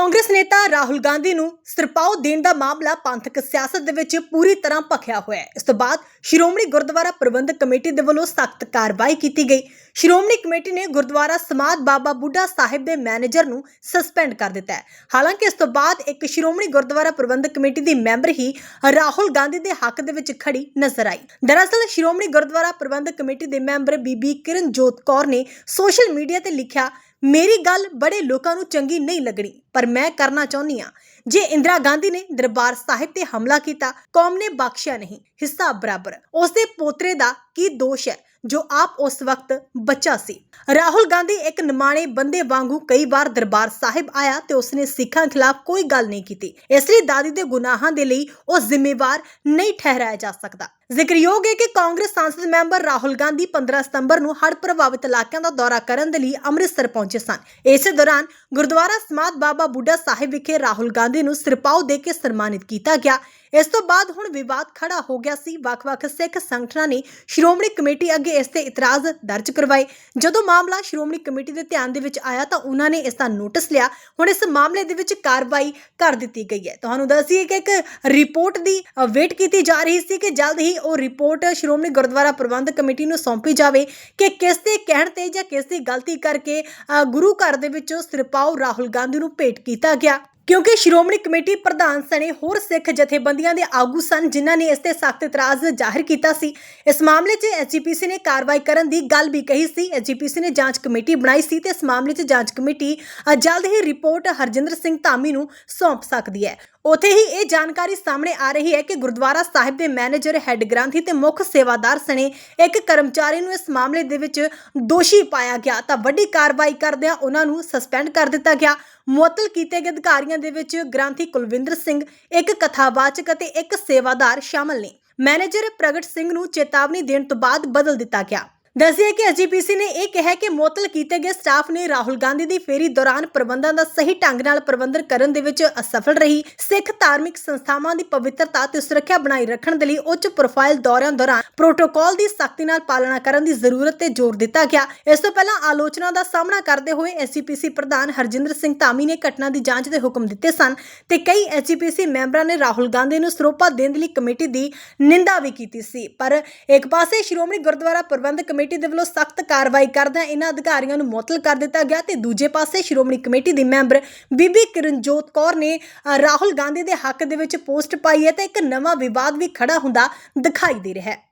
ਕਾਂਗਰਸ ਨੇਤਾ ਰਾਹੁਲ ਗਾਂਧੀ ਨੂੰ ਸਿਰਪਾਓ ਦੇਣ ਦਾ ਮਾਮਲਾ ਪੰਥਕ ਸਿਆਸਤ ਦੇ ਵਿੱਚ ਪੂਰੀ ਤਰ੍ਹਾਂ ਭਖਿਆ ਹੋਇਆ ਹੈ। ਇਸ ਤੋਂ ਬਾਅਦ ਸ਼੍ਰੋਮਣੀ ਗੁਰਦੁਆਰਾ ਪ੍ਰਬੰਧਕ ਕਮੇਟੀ ਦੇ ਵੱਲੋਂ ਸਖਤ ਕਾਰਵਾਈ ਕੀਤੀ ਗਈ। ਸ਼੍ਰੋਮਣੀ ਕਮੇਟੀ ਨੇ ਗੁਰਦੁਆਰਾ ਸਮਾਧ ਬਾਬਾ ਬੁੱਢਾ ਸਾਹਿਬ ਦੇ ਮੈਨੇਜਰ ਨੂੰ ਸਸਪੈਂਡ ਕਰ ਦਿੱਤਾ ਹੈ। ਹਾਲਾਂਕਿ ਇਸ ਤੋਂ ਬਾਅਦ ਇੱਕ ਸ਼੍ਰੋਮਣੀ ਗੁਰਦੁਆਰਾ ਪ੍ਰਬੰਧਕ ਕਮੇਟੀ ਦੀ ਮੈਂਬਰ ਹੀ ਰਾਹੁਲ ਗਾਂਧੀ ਦੇ ਹੱਕ ਦੇ ਵਿੱਚ ਖੜੀ ਨਜ਼ਰ ਆਈ। ਦਰਅਸਲ, ਸ਼੍ਰੋਮਣੀ ਗੁਰਦੁਆਰਾ ਪ੍ਰਬੰਧਕ ਕਮੇਟੀ ਦੇ ਮੈਂਬਰ ਬੀਬੀ ਕਿਰਨਜੋਤ ਕੌਰ ਨੇ ਸੋਸ਼ਲ ਮੀਡੀਆ ਤੇ ਲਿਖਿਆ, ਮੇਰੀ ਗੱਲ ਬੜੇ ਲੋਕਾਂ ਨੂੰ ਚੰਗੀ ਨਹੀਂ ਲੱਗਣੀ, ਪਰ ਮੈਂ ਕਰਨਾ ਚਾਹੁੰਦੀ ਆ ਜੇ ਇੰਦਰਾ ਗਾਂਧੀ ਨੇ ਦਰਬਾਰ ਸਾਹਿਬ ਤੇ ਹਮਲਾ ਕੀਤਾ, ਕੌਮ ਨੇ ਬਖਸ਼ਿਆ ਨਹੀਂ, ਹਿੱਸਾ ਬਰਾਬਰ। ਉਸ ਦੇ ਪੋਤਰੇ ਦਾ ਕੀ ਦੋਸ਼ ਹੈ? ਜੋ ਆਪ ਉਸ ਵਕਤ ਬੱਚਾ ਸੀ। ਰਾਹੁਲ ਗਾਂਧੀ ਇੱਕ ਨਿਮਾਣੇ ਬੰਦੇ ਵਾਂਗੂ ਕਈ ਵਾਰ ਦਰਬਾਰ ਸਾਹਿਬ ਆਇਆ ਤੇ ਉਸਨੇ ਸਿੱਖਾਂ ਖਿਲਾਫ ਕੋਈ ਗੱਲ ਨਹੀਂ ਕੀਤੀ। ਇਸ ਲਈ ਦਾਦੀ ਦੇ ਗੁਨਾਹਾਂ ਦੇ ਲਈ ਉਹ ਜ਼ਿੰਮੇਵਾਰ ਨਹੀਂ ਠਹਿਰਾਇਆ ਜਾ ਸਕਦਾ। ਜ਼ਿਕਰਯੋਗ ਹੈ ਕਿ ਕਾਂਗਰਸ ਸੰਸਦ ਮੈਂਬਰ ਰਾਹੁਲ ਗਾਂਧੀ 15 ਸਤੰਬਰ ਨੂੰ ਹੜ੍ਹ ਪ੍ਰਭਾਵਿਤ ਇਲਾਕਿਆਂ ਦਾ ਦੌਰਾ ਕਰਨ ਦੇ ਲਈ ਅੰਮ੍ਰਿਤਸਰ ਪਹੁੰਚੇ ਸਨ। ਇਸੇ ਦੌਰਾਨ ਗੁਰਦੁਆਰਾ ਸਮਾਧ ਬਾਬਾ ਬੁੱਢਾ ਸਾਹਿਬ ਵਿਖੇ ਰਾਹੁਲ ਗਾਂਧੀ ਨੂੰ ਸਿਰਪਾਓ ਦੇ ਕੇ ਸਨਮਾਨਿਤ ਕੀਤਾ ਗਿਆ। ਇਸ ਤੋਂ ਬਾਅਦ ਹੁਣ ਵਿਵਾਦ ਖੜਾ ਹੋ ਗਿਆ ਸੀ। ਵੱਖ-ਵੱਖ ਸਿੱਖ ਸੰਗਠਨਾਂ ਨੇ ਸ਼੍ਰੋਮਣੀ ਕਮੇਟੀ ਅੱਗੇ ਇਸ ਤੇ ਇਤਰਾਜ਼ ਦਰਜ ਕਰਵਾਏ। ਜਦੋਂ ਮਾਮਲਾ ਸ਼੍ਰੋਮਣੀ ਕਮੇਟੀ ਦੇ ਧਿਆਨ ਦੇ ਵਿੱਚ ਆਇਆ ਤਾਂ ਉਹਨਾਂ ਨੇ ਇਸ ਦਾ ਨੋਟਿਸ ਲਿਆ। ਹੁਣ ਇਸ ਮਾਮਲੇ ਦੇ ਵਿੱਚ ਕਾਰਵਾਈ ਕਰ ਦਿੱਤੀ ਗਈ ਹੈ। ਤੁਹਾਨੂੰ ਦੱਸੀਏ ਕਿ ਇੱਕ ਰਿਪੋਰਟ ਦੀ ਵੇਟ ਕੀਤੀ ਜਾ ਰਹੀ ਸੀ ਕਿ ਜਲਦ ਹੀ ਉਹ ਰਿਪੋਰਟ ਸ਼੍ਰੋਮਣੀ ਗੁਰਦੁਆਰਾ ਪ੍ਰਬੰਧਕ ਕਮੇਟੀ ਨੂੰ ਸੌਂਪੀ ਜਾਵੇ ਕਿ ਕਿਸ ਦੇ ਕਹਿਣ ਤੇ ਜਾਂ ਕਿਸ ਦੀ ਗਲਤੀ ਕਰਕੇ ਗੁਰੂ ਘਰ ਦੇ ਵਿੱਚੋਂ ਸਿਰਪਾਓ ਰਾਹੁਲ ਗਾਂਧੀ ਨੂੰ ਭੇਟ ਕੀਤਾ ਗਿਆ। ਕਿਉਂਕਿ ਸ਼੍ਰੋਮਣੀ ਕਮੇਟੀ ਪ੍ਰਧਾਨ ਸਣੇ ਹੋਰ ਸਿੱਖ ਜਥੇਬੰਦੀਆਂ ਦੇ ਆਗੂ ਸਨ ਜਿਨ੍ਹਾਂ ਨੇ ਇਸ ਤੇ ਸਖਤ ਇਤਰਾਜ਼ ਜ਼ਾਹਿਰ ਕੀਤਾ ਸੀ। ਇਸ ਮਾਮਲੇ 'ਚ ਐਸਜੀਪੀਸੀ ਨੇ ਕਾਰਵਾਈ ਕਰਨ ਦੀ ਗੱਲ ਵੀ ਕਹੀ ਸੀ। ਐਸਜੀਪੀਸੀ ਨੇ ਜਾਂਚ ਕਮੇਟੀ ਬਣਾਈ ਸੀ ਤੇ ਇਸ ਮਾਮਲੇ 'ਚ ਜਾਂਚ ਕਮੇਟੀ ਜਲਦ ਹੀ ਰਿਪੋਰਟ ਹਰਜਿੰਦਰ ਸਿੰਘ ਧਾਮੀ ਨੂੰ ਸੌਂਪ ਸਕਦੀ ਹੈ। ਉਥੇ ਹੀ ਇਹ ਜਾਣਕਾਰੀ ਸਾਹਮਣੇ ਆ ਰਹੀ ਹੈ ਕਿ ਗੁਰਦੁਆਰਾ ਸਾਹਿਬ ਦੇ ਮੈਨੇਜਰ, ਹੈੱਡ ਗ੍ਰੰਥੀ ਤੇ ਮੁੱਖ ਸੇਵਾਦਾਰ ਸਣੇ ਇੱਕ ਕਰਮਚਾਰੀ ਨੂੰ ਇਸ ਮਾਮਲੇ ਦੇ ਵਿੱਚ ਦੋਸ਼ੀ ਪਾਇਆ ਗਿਆ। ਤਾਂ ਵੱਡੀ ਕਾਰਵਾਈ ਕਰਦਿਆਂ ਉਹਨਾਂ ਨੂੰ ਸਸਪੈਂਡ ਕਰ ਦਿੱਤਾ ਗਿਆ। ਮੁਅੱਤਲ ਕੀਤੇ ਗਏ ਅਧਿਕਾਰੀਆਂ ਦੇ ਵਿੱਚ ਗ੍ਰੰਥੀ ਕੁਲਵਿੰਦਰ ਸਿੰਘ, ਇੱਕ ਕਥਾਵਾਚਕ ਅਤੇ ਇੱਕ ਸੇਵਾਦਾਰ ਸ਼ਾਮਲ ਨੇ। ਮੈਨੇਜਰ ਪ੍ਰਗਟ ਸਿੰਘ ਨੂੰ ਚੇਤਾਵਨੀ ਦੇਣ ਤੋਂ ਬਾਅਦ ਬਦਲ ਦਿੱਤਾ ਗਿਆ। ਦੱਸਿਆ ਕਿ ਐਸਜੀਪੀਸੀ ਨੇ ਇਹ ਕਿਹਾ ਕਿ ਮੁਅੱਤਲ ਕੀਤੇ ਗਏ ਸਟਾਫ ਨੇ ਰਾਹੁਲ ਗਾਂਧੀ ਦੀ ਫੇਰੀ ਦੌਰਾਨ ਪ੍ਰਬੰਧਾਂ ਦਾ ਸਹੀ ਢੰਗ ਨਾਲ ਪ੍ਰਬੰਧਨ ਕਰਨ ਦੇ ਵਿੱਚ ਅਸਫਲ ਰਹੀ। ਸਿੱਖ ਧਾਰਮਿਕ ਸੰਸਥਾਵਾਂ ਦੀ ਪਵਿੱਤਰਤਾ ਤੇ ਸੁਰੱਖਿਆ ਬਣਾਈ ਰੱਖਣ ਦੇ ਲਈ ਉੱਚ ਪ੍ਰੋਫਾਈਲ ਦੌਰਿਆਂ ਦੌਰਾਨ ਪ੍ਰੋਟੋਕਾਲ ਦੀ ਸਖਤੀ ਨਾਲ ਪਾਲਣਾ ਕਰਨ ਦੀ ਜ਼ਰੂਰਤ ਤੇ ਜ਼ੋਰ ਦਿੱਤਾ ਗਿਆ। ਇਸ ਤੋਂ ਪਹਿਲਾਂ ਆਲੋਚਨਾ ਦਾ ਸਾਹਮਣਾ ਕਰਦੇ ਹੋਏ ਐਸਜੀਪੀਸੀ ਪ੍ਰਧਾਨ ਹਰਜਿੰਦਰ ਸਿੰਘ ਧਾਮੀ ਨੇ ਘਟਨਾ ਦੀ ਜਾਂਚ ਦੇ ਹੁਕਮ ਦਿੱਤੇ ਸਨ ਤੇ ਕਈ ਐਸਜੀਪੀਸੀ ਮੈਂਬਰਾਂ ਨੇ ਰਾਹੁਲ ਗਾਂਧੀ ਨੂੰ ਸਰੋਪਾ ਦੇਣ ਦੇ ਲਈ ਕਮੇਟੀ ਦੀ ਨਿੰਦਾ ਵੀ ਕੀਤੀ ਸੀ। ਪਰ ਇੱਕ ਪਾਸੇ ਸ਼੍ਰੋਮਣੀ ਗੁਰਦੁਆਰਾ ਪ੍ਰਬੰਧਕ ਕਮੇਟੀ ਦੇ ਵੱਲੋਂ ਸਖਤ ਕਾਰਵਾਈ ਕਰਦਿਆਂ ਇਹਨਾਂ ਅਧਿਕਾਰੀਆਂ ਨੂੰ ਮੁਅੱਤਲ ਕਰ ਦਿੱਤਾ ਗਿਆ ਤੇ ਦੂਜੇ ਪਾਸੇ ਸ਼੍ਰੋਮਣੀ ਕਮੇਟੀ ਦੀ ਮੈਂਬਰ ਬੀਬੀ ਕਿਰਨਜੋਤ ਕੌਰ ਨੇ ਅ, ਰਾਹੁਲ ਗਾਂਧੀ ਦੇ ਹੱਕ ਦੇ ਵਿੱਚ ਪੋਸਟ ਪਾਈ ਹੈ ਤੇ ਇੱਕ ਨਵਾਂ ਵਿਵਾਦ ਵੀ ਖੜਾ ਹੁੰਦਾ ਦਿਖਾਈ ਦੇ ਰਿਹਾ ਹੈ।